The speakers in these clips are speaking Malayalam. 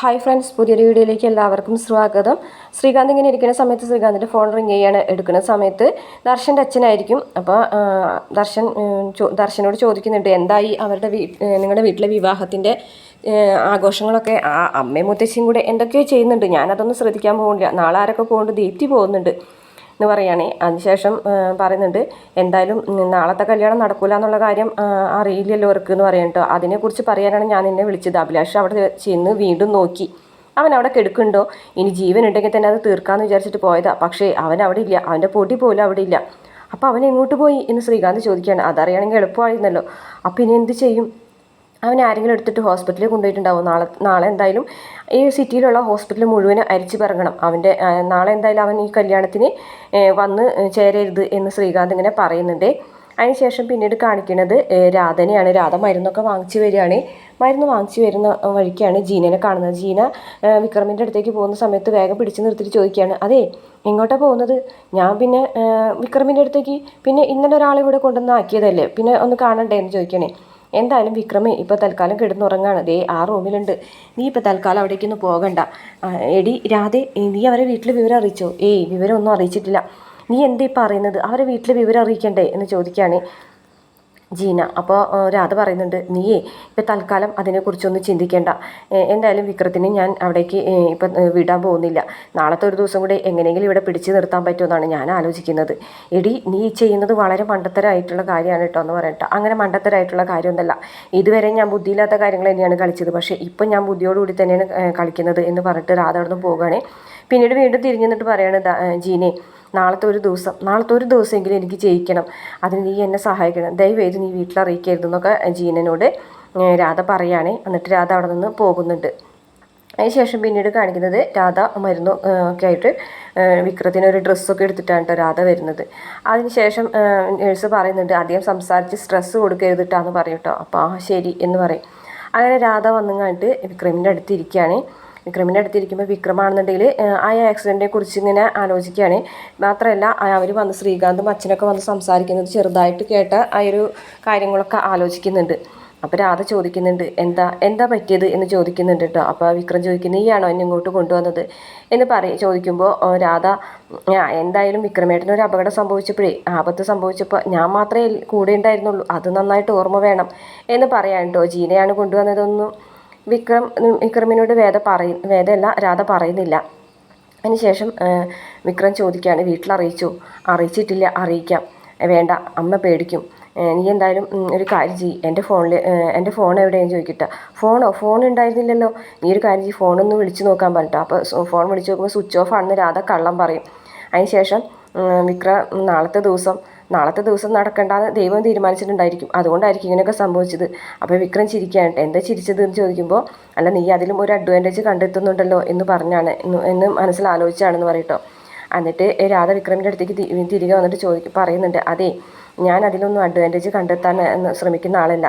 ഹായ് ഫ്രണ്ട്സ് പുതിയൊരു വീഡിയോയിലേക്ക് എല്ലാവർക്കും സ്വാഗതം. ശ്രീകാന്ത് ഇങ്ങനെ ഇരിക്കുന്ന സമയത്ത് ശ്രീകാന്തിന്റെ ഫോൺ റിങ് ചെയ്യാണ് എടുക്കുന്ന സമയത്ത്. ദർശന്റെ അച്ഛനായിരിക്കും. അപ്പോൾ ദർശൻ ദർശനോട് ചോദിക്കുന്നുണ്ട് എന്തായി അവരുടെ നിങ്ങളുടെ വീട്ടിലെ വിവാഹത്തിന്റെ ആഘോഷങ്ങളൊക്കെ? ആ അമ്മയും മുത്തശ്ശിയും കൂടെ എന്തൊക്കെയോ ചെയ്യുന്നുണ്ട്. ഞാനതൊന്നും ശ്രദ്ധിക്കാൻ പോകുന്നില്ല. നാളെ ആരൊക്കെ പോകുന്നുണ്ട്? ദീപ്തി പോകുന്നുണ്ട്. എന്ന് പറയുകയാണേ. അതിനുശേഷം പറയുന്നുണ്ട് എന്തായാലും നാളത്തെ കല്യാണം നടക്കൂല എന്നുള്ള കാര്യം അറിയില്ലല്ലോ അവർക്ക് എന്ന് പറയാൻ കേട്ടോ. അതിനെക്കുറിച്ച് പറയാനാണ് ഞാൻ നിന്നെ വിളിച്ചത്. അഭിലാഷ് അവിടെ ചെന്ന് വീണ്ടും നോക്കി. അവൻ അവിടെ കെടുക്കുന്നുണ്ടോ? ഇനി ജീവൻ ഉണ്ടെങ്കിൽ തന്നെ അത് തീർക്കാമെന്ന് വിചാരിച്ചിട്ട് പോയതാ. പക്ഷേ അവൻ അവിടെ ഇല്ല. അവന്റെ പൊടി പോലും അവിടെ ഇല്ല. അപ്പോൾ അവൻ എങ്ങോട്ട് പോയി? എന്ന് ശ്രീകാന്ത് ചോദിക്കുകയാണ്. അതറിയണമെങ്കിൽ എളുപ്പമായിരുന്നല്ലോ. അപ്പോൾ ഇനി എന്ത് ചെയ്യും? അവൻ ആരെങ്കിലും എടുത്തിട്ട് ഹോസ്പിറ്റലിൽ കൊണ്ടുപോയിട്ടുണ്ടാവും. നാളെ നാളെ എന്തായാലും ഈ സിറ്റിയിലുള്ള ഹോസ്പിറ്റൽ മുഴുവൻ അരിച്ചു പറങ്ങണം. അവന്റെ നാളെ എന്തായാലും അവൻ ഈ കല്യാണത്തിന് വന്ന് ചേരരുത് എന്ന് ശ്രീകാന്ത് ഇങ്ങനെ പറയുന്നുണ്ട്. അതിനുശേഷം പിന്നീട് കാണിക്കുന്നത് രാധനയാണ്. രാധ മരുന്നൊക്കെ വാങ്ങിച്ചു വരികയാണ്. മരുന്ന് വാങ്ങിച്ചു വരുന്ന വഴിക്കാണ് ജീനനെ കാണുന്നത്. ജീന വിക്രമിന്റെ അടുത്തേക്ക് പോകുന്ന സമയത്ത് വേഗം പിടിച്ചു നിർത്തിയിട്ട് ചോദിക്കുകയാണ് അതെ എങ്ങോട്ടാണ് പോകുന്നത്? ഞാൻ പിന്നെ വിക്രമിന്റെ അടുത്തേക്ക് പിന്നെ ഇന്നലെ ഒരാളെ ഇവിടെ കൊണ്ടുവന്ന് ആക്കിയതല്ലേ? പിന്നെ ഒന്ന് കാണണ്ടേ എന്ന് ചോദിക്കണേ എന്തായാലും വിക്രമേ ഇപ്പോൾ തൽക്കാലം കിടന്നുറങ്ങാണ്. ദേ ആ റൂമിലുണ്ട്. നീ ഇപ്പോൾ തൽക്കാലം അവിടേക്കൊന്നും പോകണ്ട. എടി രാധേ നീ അവരെ വീട്ടിൽ വിവരം അറിയിച്ചോ? ഏയ് വിവരമൊന്നും അറിയിച്ചിട്ടില്ല. നീ എന്താ പറയുന്നത്? അവരെ വീട്ടിൽ വിവരം അറിയിക്കണ്ടേ എന്ന് ചോദിക്കുകയാണ് ജീന. അപ്പോൾ രാധ പറയുന്നുണ്ട് നീയേ ഇപ്പം തൽക്കാലം അതിനെക്കുറിച്ചൊന്നും ചിന്തിക്കേണ്ട. എന്തായാലും വിക്രത്തിനെ ഞാൻ അവിടേക്ക് ഇപ്പം വിടാൻ പോകുന്നില്ല. നാളത്തെ ഒരു ദിവസം കൂടെ എങ്ങനെയെങ്കിലും ഇവിടെ പിടിച്ചു നിർത്താൻ പറ്റുമെന്നാണ് ഞാൻ ആലോചിക്കുന്നത്. എടി നീ ചെയ്യുന്നത് വളരെ മണ്ടത്തരമായിട്ടുള്ള കാര്യമാണ് കേട്ടോ എന്ന് പറയട്ടെ. അങ്ങനെ മണ്ടത്തരമായിട്ടുള്ള കാര്യമൊന്നുമല്ല ഇതുവരെ ഞാൻ ബുദ്ധിയില്ലാത്ത കാര്യങ്ങൾ തന്നെയാണ് കളിച്ചത്. പക്ഷേ ഇപ്പം ഞാൻ ബുദ്ധിയോടുകൂടി തന്നെയാണ് കളിക്കുന്നത് എന്ന് പറഞ്ഞിട്ട് രാധ അവിടെ നിന്ന് പോവുകയാണേ. പിന്നീട് വീണ്ടും തിരിഞ്ഞു നിന്നിട്ട് ഏ, ജീനെ നാളത്തെ ഒരു ദിവസം നാളത്തെ ഒരു ദിവസമെങ്കിലും എനിക്ക് ജയിക്കണം. അതിന് നീ എന്നെ സഹായിക്കണം. ദയവേത് നീ എന്നൊക്കെ ജീനനോട് രാധ പറയുകയാണേ എന്നിട്ട് രാധ അവിടെ നിന്ന് പോകുന്നുണ്ട്. അതിനുശേഷം പിന്നീട് കാണിക്കുന്നത് രാധ മരുന്ന് ഒക്കെ ആയിട്ട് വിക്രത്തിന് ഒരു ഡ്രസ്സൊക്കെ എടുത്തിട്ടാണ് കേട്ടോ രാധ വരുന്നത്. അതിനുശേഷം നേഴ്സ് പറയുന്നുണ്ട് അധികം സംസാരിച്ച് സ്ട്രെസ്സ് കൊടുക്കരുത് കേട്ടോ പറയും കേട്ടോ അപ്പോൾ ആ ശരി എന്ന് പറയും. അങ്ങനെ രാധ വന്നുങ്ങാണ്ട് വിക്രമിന്റെ അടുത്ത് ഇരിക്കുകയാണ്. വിക്രമിന്റെ അടുത്തിരിക്കുമ്പോൾ വിക്രമാണെന്നുണ്ടെങ്കിൽ ആ ആക്സിഡന്റിനെ കുറിച്ച് ഇങ്ങനെ ആലോചിക്കുകയാണ്. മാത്രമല്ല അവർ വന്ന് ശ്രീകാന്തും അച്ഛനൊക്കെ വന്ന് സംസാരിക്കുന്നത് ചെറുതായിട്ട് കേട്ട ആ ഒരു കാര്യങ്ങളൊക്കെ ആലോചിക്കുന്നുണ്ട്. അപ്പോൾ രാധ ചോദിക്കുന്നുണ്ട് എന്താ എന്താ പറ്റിയത്? എന്ന് ചോദിക്കുന്നുണ്ട് കേട്ടോ. അപ്പോൾ വിക്രം ചോദിക്കുന്നത് നീയാണോ എന്നെ ഇങ്ങോട്ട് കൊണ്ടുവന്നത്? എന്ന് പറയും ചോദിക്കുമ്പോൾ രാധ എന്തായാലും വിക്രമേട്ടന് ഒരു അപകടം സംഭവിച്ചപ്പോഴേ ആപത്ത് സംഭവിച്ചപ്പോൾ ഞാൻ മാത്രമേ കൂടെ ഉണ്ടായിരുന്നുള്ളൂ. അത് നന്നായിട്ട് ഓർമ്മ വേണം എന്ന് പറയാൻ കേട്ടോ. ജീനയാണ് കൊണ്ടുവന്നതൊന്നും വിക്രം വിക്രമിനോട് വേദ പറയും വേദയല്ല രാധ പറയുന്നില്ല. അതിനുശേഷം വിക്രം ചോദിക്കുകയാണ് വീട്ടിൽ അറിയിച്ചു അറിയിച്ചിട്ടില്ല അറിയിക്കാം. വേണ്ട അമ്മ പേടിക്കും. നീ എന്തായാലും ഒരു കാര്യം ചെയ്യ്. എന്റെ ഫോണിൽ എന്റെ ഫോൺ എവിടെയെന്ന് ചോദിക്കട്ടെ. ഫോണോ? ഫോൺ ഉണ്ടായിരുന്നില്ലല്ലോ. നീ ഒരു കാര്യം ചെയ്യ് ഫോണൊന്ന് വിളിച്ച് നോക്കാൻ പറഞ്ഞിട്ടോ. അപ്പോൾ ഫോൺ വിളിച്ച് നോക്കുമ്പോൾ സ്വിച്ച് ഓഫ് ആണെന്ന് രാധ കള്ളം പറയും. അതിനുശേഷം വിക്രം നാളത്തെ ദിവസം നാളത്തെ ദിവസം നടക്കേണ്ടെന്ന് ദൈവം തീരുമാനിച്ചിട്ടുണ്ടായിരിക്കും. അതുകൊണ്ടായിരിക്കും ഇങ്ങനെയൊക്കെ സംഭവിച്ചത്. അപ്പോൾ വിക്രം ചിരിക്കുകയാണ്. എന്താ ചിരിച്ചത് എന്ന് ചോദിക്കുമ്പോൾ അല്ല നീ അതിലും ഒരു അഡ്വാന്റേജ് കണ്ടെത്തുന്നുണ്ടല്ലോ എന്ന് പറഞ്ഞാണ്. എന്ന് എന്ന് മനസ്സിൽ ആലോചിച്ചാണെന്ന് പറയട്ടോ. എന്നിട്ട് രാധ വിക്രമിന്റെ അടുത്തേക്ക് തിരികെ വന്നിട്ട് ചോദിക്കും പറയുന്നുണ്ട് അതെ ഞാൻ അതിലൊന്നും അഡ്വാന്റേജ് കണ്ടെത്താൻ ശ്രമിക്കുന്ന ആളല്ല.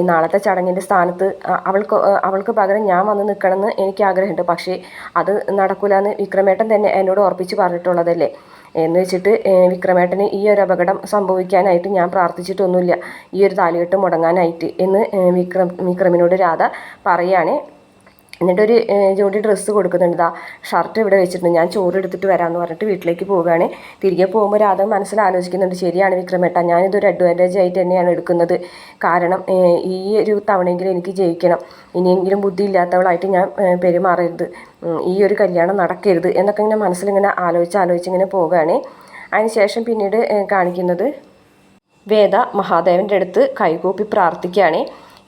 ഈ നാളത്തെ ചടങ്ങിന്റെ സ്ഥാനത്ത് അവൾക്ക് അവൾക്ക് പകരം ഞാൻ വന്ന് നിൽക്കണമെന്ന് എനിക്ക് ആഗ്രഹമുണ്ട്. പക്ഷേ അത് നടക്കില്ല എന്ന് വിക്രമേട്ടൻ തന്നെ എന്നോട് ഉറപ്പിച്ച് പറഞ്ഞിട്ടുള്ളതല്ലേ? എന്ന് വെച്ചിട്ട് വിക്രമേട്ടന് ഈ ഒരു അപകടം സംഭവിക്കാനായിട്ട് ഞാൻ പ്രാർത്ഥിച്ചിട്ടൊന്നുമില്ല. ഈ ഒരു താലികെട്ട് മുടങ്ങാനായിട്ട് എന്ന് വിക്രം വിക്രമിനോട് രാധ പറയുകയാണ് എന്നിട്ടൊരു ജോഡി ഡ്രസ്സ് കൊടുക്കുന്നുണ്ട്. ഇതാ ഷർട്ട് ഇവിടെ വെച്ചിട്ടുണ്ട്. ഞാൻ ചോറ് എടുത്തിട്ട് വരാമെന്ന് പറഞ്ഞിട്ട് വീട്ടിലേക്ക് പോവുകയാണ്. തിരികെ പോകുമ്പോൾ രാധ മനസ്സിൽ ആലോചിക്കുന്നുണ്ട് ശരിയാണ് വിക്രമേട്ട ഞാനിതൊരു അഡ്വാന്റേജ് ആയിട്ട് തന്നെയാണ് എടുക്കുന്നത്. കാരണം ഈ ഒരു തവണയെങ്കിലും എനിക്ക് ജയിക്കണം. ഇനിയെങ്കിലും ബുദ്ധി ഇല്ലാത്തവളായിട്ട് ഞാൻ പെരുമാറരുത്. ഈ ഒരു കല്യാണം നടക്കരുത് എന്നൊക്കെ ഇങ്ങനെ മനസ്സിലിങ്ങനെ ആലോചിച്ച് ആലോചിച്ച് ഇങ്ങനെ പോവുകയാണ്. അതിനുശേഷം പിന്നീട് കാണിക്കുന്നത് വേദ മഹാദേവന്റെ അടുത്ത് കൈകൂപ്പി പ്രാർത്ഥിക്കുകയാണ്.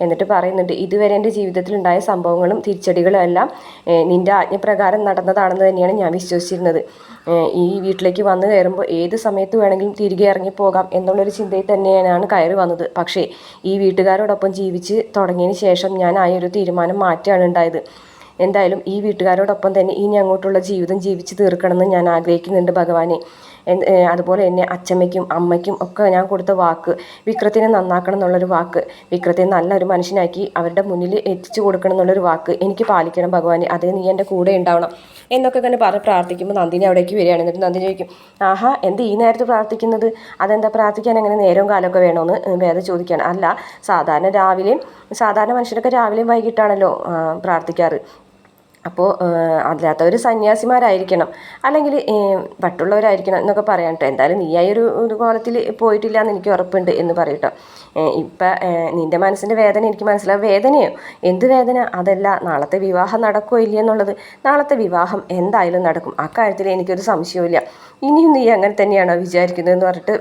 എന്നിട്ട് പറയുന്നുണ്ട് ഇതുവരെ എന്റെ ജീവിതത്തിൽ ഉണ്ടായ സംഭവങ്ങളും തിരിച്ചടികളും എല്ലാം നിന്റെ ആജ്ഞപ്രകാരം നടന്നതാണെന്ന് തന്നെയാണ് ഞാൻ വിശ്വസിച്ചിരുന്നത്. ഈ വീട്ടിലേക്ക് വന്നു കയറുമ്പോൾ ഏത് സമയത്ത് വേണമെങ്കിലും തിരികെ ഇറങ്ങിപ്പോകാം എന്നുള്ളൊരു ചിന്തയിൽ തന്നെയാണ് കയറി വന്നത്. പക്ഷേ ഈ വീട്ടുകാരോടൊപ്പം ജീവിച്ച് തുടങ്ങിയതിന് ശേഷം ഞാൻ ആ ഒരു തീരുമാനം മാറ്റുകയാണ് ഉണ്ടായത്. എന്തായാലും ഈ വീട്ടുകാരോടൊപ്പം തന്നെ ഇനി അങ്ങോട്ടുള്ള ജീവിതം ജീവിച്ച് തീർക്കണമെന്ന് ഞാൻ ആഗ്രഹിക്കുന്നുണ്ട് ഭഗവാനെ. അതുപോലെ തന്നെ അച്ചമ്മയ്ക്കും അമ്മയ്ക്കും ഒക്കെ ഞാൻ കൊടുത്ത വാക്ക് വിക്രത്തിനെ നന്നാക്കണം എന്നുള്ളൊരു വാക്ക് വിക്രത്തെ നല്ലൊരു മനുഷ്യനാക്കി അവരുടെ മുന്നിൽ എത്തിച്ചു കൊടുക്കണം എന്നുള്ളൊരു വാക്ക് എനിക്ക് പാലിക്കണം ഭഗവാനെ അത് നീ എന്റെ കൂടെ ഉണ്ടാവണം എന്നൊക്കെ തന്നെ പറഞ്ഞ് പ്രാർത്ഥിക്കുമ്പോൾ നന്ദിനി അവിടേക്ക് വരികയാണ്. എന്നിട്ട് നന്ദിനി ചോദിക്കും ആഹാ എന്ത് ഈ നേരത്ത് പ്രാർത്ഥിക്കുന്നത്? അതെന്താ പ്രാർത്ഥിക്കാൻ അങ്ങനെ നേരവും കാലമൊക്കെ വേണമെന്ന് വേദ ചോദിക്കുകയാണ്. അല്ല സാധാരണ രാവിലെയും സാധാരണ മനുഷ്യരൊക്കെ രാവിലെയും വൈകിട്ടാണല്ലോ പ്രാർത്ഥിക്കാറ്. അപ്പോൾ അല്ലാത്തവർ സന്യാസിമാരായിരിക്കണം. അല്ലെങ്കിൽ പട്ടുള്ളവരായിരിക്കണം എന്നൊക്കെ പറയാം കേട്ടോ. എന്തായാലും നീയായി ഒരു ഒരു കോലത്തിൽ പോയിട്ടില്ല എന്ന് എനിക്ക് ഉറപ്പുണ്ട് എന്ന് പറയട്ടോ ഇപ്പം നിന്റെ മനസ്സിന്റെ വേദന എനിക്ക് മനസ്സിലാവും വേദനയോ? എന്ത് വേദന? അതല്ല നാളത്തെ വിവാഹം നടക്കുമോ ഇല്ല എന്നുള്ളത്. നാളത്തെ വിവാഹം എന്തായാലും നടക്കും. ആ അക്കാര്യത്തിൽ എനിക്കൊരു സംശയവുമില്ല. ഇനിയും നീ അങ്ങനെ തന്നെയാണോ വിചാരിക്കുന്നതെന്ന് പറഞ്ഞിട്ട്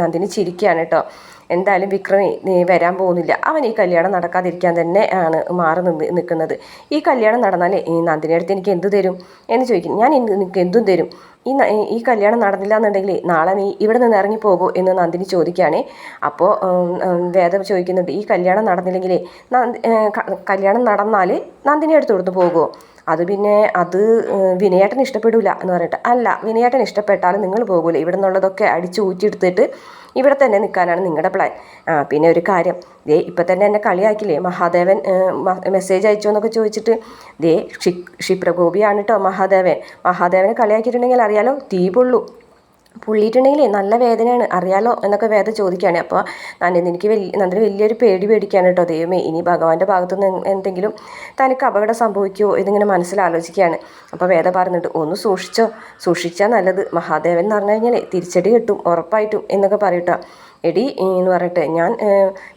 നന്ദിനി ചിരിക്കുകയാണ് കേട്ടോ. എന്തായാലും വിക്രമി നീ വരാൻ പോകുന്നില്ല. അവൻ ഈ കല്യാണം നടക്കാതിരിക്കാൻ തന്നെ ആണ് മാറി നിന്ന് നിൽക്കുന്നത്. ഈ കല്യാണം നടന്നാൽ ഈ നന്ദിനി അടുത്ത് എനിക്ക് എന്ത് തരും എന്ന് ചോദിക്കും. ഞാൻ നിനക്ക് എന്തും തരും. ഈ ഈ കല്യാണം നടന്നില്ല എന്നുണ്ടെങ്കിൽ നാളെ നീ ഇവിടെ നിന്ന് ഇറങ്ങി പോകൂ എന്ന് നന്ദിനി ചോദിക്കുകയാണേ. അപ്പോൾ വേദ ചോദിക്കുന്നുണ്ട് ഈ കല്യാണം നടന്നില്ലെങ്കിൽ കല്യാണം നടന്നാൽ നന്ദിനി അടുത്ത് കൊടുത്ത് പോകുമോ അത് പിന്നെ അത് വിനയേട്ടൻ ഇഷ്ടപ്പെടില്ല എന്ന് പറഞ്ഞിട്ട്. അല്ല വിനയേട്ടൻ ഇഷ്ടപ്പെട്ടാലും നിങ്ങൾ പോകൂല. ഇവിടെ നിന്നുള്ളതൊക്കെ അടിച്ചു ഊറ്റിയെടുത്തിട്ട് ഇവിടെ തന്നെ നിൽക്കാനാണ് നിങ്ങളുടെ പ്ലാൻ ആ പിന്നെ ഒരു കാര്യം. ദേ ഇപ്പം തന്നെ എന്നെ കളിയാക്കില്ലേ? മഹാദേവൻ മെസ്സേജ് അയച്ചോ എന്നൊക്കെ ചോദിച്ചിട്ട് ദേ ക്ഷി ക്ഷിപ്രകോപിയാണ് കേട്ടോ മഹാദേവൻ. മഹാദേവനെ കളിയാക്കിയിട്ടുണ്ടെങ്കിൽ അറിയാലോ തീ പൊള്ളു. പുള്ളിയിട്ടുണ്ടെങ്കിലേ നല്ല വേദനയാണ്. അറിയാലോ എന്നൊക്കെ വേദ ചോദിക്കുകയാണ്. അപ്പോൾ നന്ദി എനിക്ക് വലിയ നന്ദിന് വലിയൊരു പേടി പേടിക്കുകയാണ് കേട്ടോ. ദൈവമേ ഇനി ഭഗവാന്റെ ഭാഗത്തു നിന്ന് എന്തെങ്കിലും തനിക്ക് അപകടം സംഭവിക്കുമോ ഇതിങ്ങനെ മനസ്സിലാലോചിക്കുകയാണ്. അപ്പോൾ വേദ പറഞ്ഞിട്ട് ഒന്ന് സൂക്ഷിച്ചോ. സൂക്ഷിച്ചാൽ നല്ലത്. മഹാദേവൻ എന്ന് പറഞ്ഞു കഴിഞ്ഞാൽ തിരിച്ചടി കിട്ടും ഉറപ്പായിട്ടും എന്നൊക്കെ പറയട്ടോ. എടി എന്ന് പറഞ്ഞിട്ട് ഞാൻ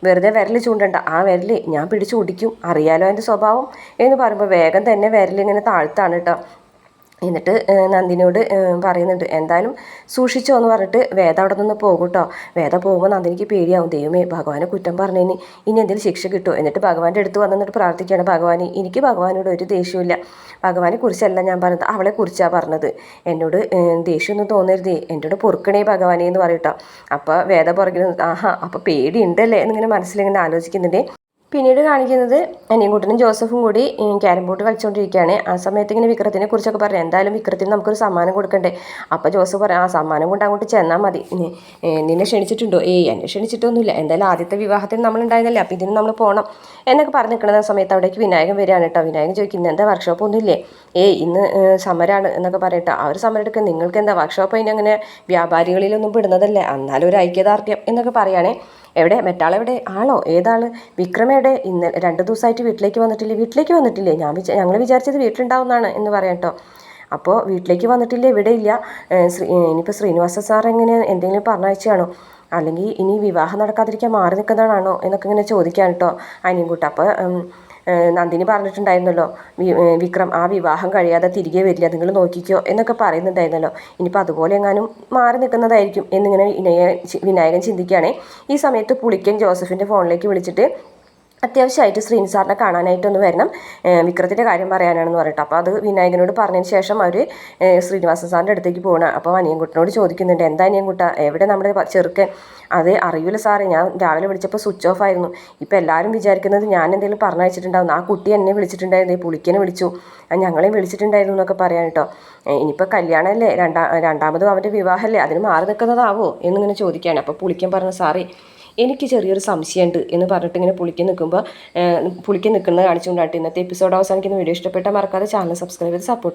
വെറുതെ വിരൽ ചൂണ്ടണ്ട. ആ വിരൽ ഞാൻ പിടിച്ചു ഒടിക്കും. അറിയാലോ എന്റെ സ്വഭാവം? എന്ന് പറയുമ്പോൾ വേഗം തന്നെ വിരലിങ്ങനെ താഴ്ത്താണ് കേട്ടോ. എന്നിട്ട് നന്ദിനിയോട് പറയുന്നുണ്ട് എന്തായാലും സൂക്ഷിച്ചോ എന്ന് പറഞ്ഞിട്ട് വേദ അവിടെ നിന്ന് പോകും കേട്ടോ വേദ പോകുമ്പോൾ നന്ദിനിക്ക് പേടിയാവും. ദൈവമേ ഭഗവാനെ കുറ്റം പറഞ്ഞതിന് ഇനി എന്തെങ്കിലും ശിക്ഷ കിട്ടുമോ എന്നിട്ട് ഭഗവാന്റെ അടുത്ത് വന്നിട്ട് പ്രാർത്ഥിക്കുകയാണ്. ഭഗവാനെ എനിക്ക് ഭഗവാനോട് ഒരു ദേഷ്യമില്ല ഭഗവാനെ കുറിച്ചല്ല ഞാൻ പറഞ്ഞത്. അവളെ കുറിച്ചാണ് പറഞ്ഞത്. എന്നോട് ദേഷ്യമൊന്നും തോന്നരുതേ. എന്നോട് പൊറുക്കണേ ഭഗവാനെ എന്ന് പറയട്ടോ അപ്പോൾ വേദ പുറകിൽ ആഹാ അപ്പോൾ പേടിയുണ്ടല്ലേ? എന്നിങ്ങനെ മനസ്സിലിങ്ങനെ ആലോചിക്കുന്നുണ്ട്. പിന്നീട് കാണിക്കുന്നത് അനിയൻകുട്ടനും ജോസഫും കൂടി ക്യാരം ബോർഡ് കളിച്ചുകൊണ്ടിരിക്കുകയാണ് ആ സമയത്ത് ഇങ്ങനെ വിക്രത്തിനെ കുറിച്ചൊക്കെ പറഞ്ഞു എന്തായാലും വിക്രത്തിന് നമുക്കൊരു സമ്മാനം കൊടുക്കണ്ടേ? അപ്പോൾ ജോസഫ് പറയാം ആ സമ്മാനം കൊണ്ട് അങ്ങോട്ട് ചെന്നാൽ മതി. നിന്നെ ക്ഷണിച്ചിട്ടുണ്ടോ? ഏയ് എന്നെ ക്ഷണിച്ചിട്ടൊന്നുമില്ല. എന്തായാലും ആദ്യത്തെ വിവാഹത്തിന് നമ്മൾ ഉണ്ടായിരുന്നല്ലേ അപ്പോൾ ഇതിന് നമ്മൾ പോകണം എന്നൊക്കെ പറഞ്ഞു നിൽക്കുന്ന സമയത്ത് അവിടേക്ക് വിനായകൻ വരികയാണ് കേട്ടോ. വിനായകൻ ചോദിക്കുന്നത് എന്താ വർക്ക്ഷോപ്പ് ഒന്നുമില്ലേ ഏയ് ഇന്ന് സമരമാണ് എന്നൊക്കെ പറയട്ടോ ആ ഒരു സമരം എടുക്കുക നിങ്ങൾക്ക് എന്താ വർക്ക്ഷോപ്പ് അതിനങ്ങനെ വ്യാപാരികളിലൊന്നും പെടുന്നതല്ലേ? എന്നാലും ഒരു ഐക്യദാർഢ്യം എന്നൊക്കെ പറയുകയാണേ എവിടെ? മറ്റാളെവിടെ ആളോ? ഏതാണ് വിക്രമയുടെ ഇന്ന് രണ്ട് ദിവസമായിട്ട് വീട്ടിലേക്ക് വന്നിട്ടില്ലേ? വീട്ടിലേക്ക് വന്നിട്ടില്ലേ? ഞാൻ വിചാ ഞങ്ങൾ വിചാരിച്ചത് വീട്ടിലുണ്ടാവുന്നതാണ് എന്ന് പറയാം കേട്ടോ. അപ്പോൾ വീട്ടിലേക്ക് വന്നിട്ടില്ല? ഇവിടെ ഇല്ല. ശ്രീ ഇനിയിപ്പോൾ ശ്രീനിവാസ സാർ എങ്ങനെ എന്തെങ്കിലും പറഞ്ഞയച്ചാണോ? അല്ലെങ്കിൽ ഇനി വിവാഹം നടക്കാതിരിക്കാൻ മാറി നിൽക്കുന്നതാണോ എന്നൊക്കെ ഇങ്ങനെ ചോദിക്കാൻ കേട്ടോ അനിയൻകുട്ട. അപ്പോൾ നന്ദിനി പറഞ്ഞിട്ടുണ്ടായിരുന്നല്ലോ വിക്രം ആ വിവാഹം കഴിയാതെ തിരികെ വരില്ല നിങ്ങൾ നോക്കിക്കോ എന്നൊക്കെ പറയുന്നുണ്ടായിരുന്നല്ലോ. ഇനിയിപ്പോൾ അതുപോലെ എങ്ങാനും മാറി നിൽക്കുന്നതായിരിക്കും എന്നിങ്ങനെ വിനായകൻ ചിന്തിക്കുകയാണെ. ഈ സമയത്ത് പുളിക്കൻ ജോസഫിന്റെ ഫോണിലേക്ക് വിളിച്ചിട്ട് അത്യാവശ്യമായിട്ട് ശ്രീനി സാറിനെ കാണാനായിട്ടൊന്ന് വരണം. വിക്രത്തിന്റെ കാര്യം പറയാനാണെന്ന് പറഞ്ഞിട്ട്. അപ്പോൾ അത് വിനായകനോട് പറഞ്ഞതിന് ശേഷം അവർ ശ്രീനിവാസൻ സാറിന്റെ അടുത്തേക്ക് പോകണം അപ്പോൾ അനിയൻകുട്ടനോട് ചോദിക്കുന്നുണ്ട് എന്താ അനിയൻകുട്ട? എവിടെ നമ്മുടെ ചെറുക്കൻ? അത് അറിയില്ല സാറേ. ഞാൻ രാവിലെ വിളിച്ചപ്പോൾ സ്വിച്ച് ഓഫ് ആയിരുന്നു. ഇപ്പോൾ എല്ലാവരും വിചാരിക്കുന്നത് ഞാൻ എന്തെങ്കിലും പറഞ്ഞയച്ചിട്ടുണ്ടാവും. ആ കുട്ടി എന്നെ വിളിച്ചിട്ടുണ്ടായിരുന്നു. പുളിക്കനെ വിളിച്ചു. ഞങ്ങളെയും വിളിച്ചിട്ടുണ്ടായിരുന്നു എന്നൊക്കെ പറയാൻ കേട്ടോ. ഇനിയിപ്പോൾ കല്യാണമല്ലേ രണ്ടാ രണ്ടാമതും അവന്റെ വിവാഹമല്ലേ അതിന് മാറി നിൽക്കുന്നതാവോ? എന്നിങ്ങനെ ചോദിക്കുകയാണ്. അപ്പോൾ പുളിക്കൻ പറഞ്ഞു സാറേ എനിക്ക് ചെറിയൊരു സംശയമുണ്ട് എന്ന് പറഞ്ഞിട്ട് ഇങ്ങനെ പുളിക്ക് നിൽക്കുമ്പോൾ പുളിക്ക് നിൽക്കുന്നത് കാണിച്ചുകൊണ്ടായിട്ട് ഇന്നത്തെ എപ്പിസോഡ് അവസാനിക്കുന്ന വീഡിയോ. ഇഷ്ടപ്പെട്ടാൽ മറക്കാതെ ചാനൽ സബ്സ്ക്രൈബ് ചെയ്ത് സപ്പോർട്ട്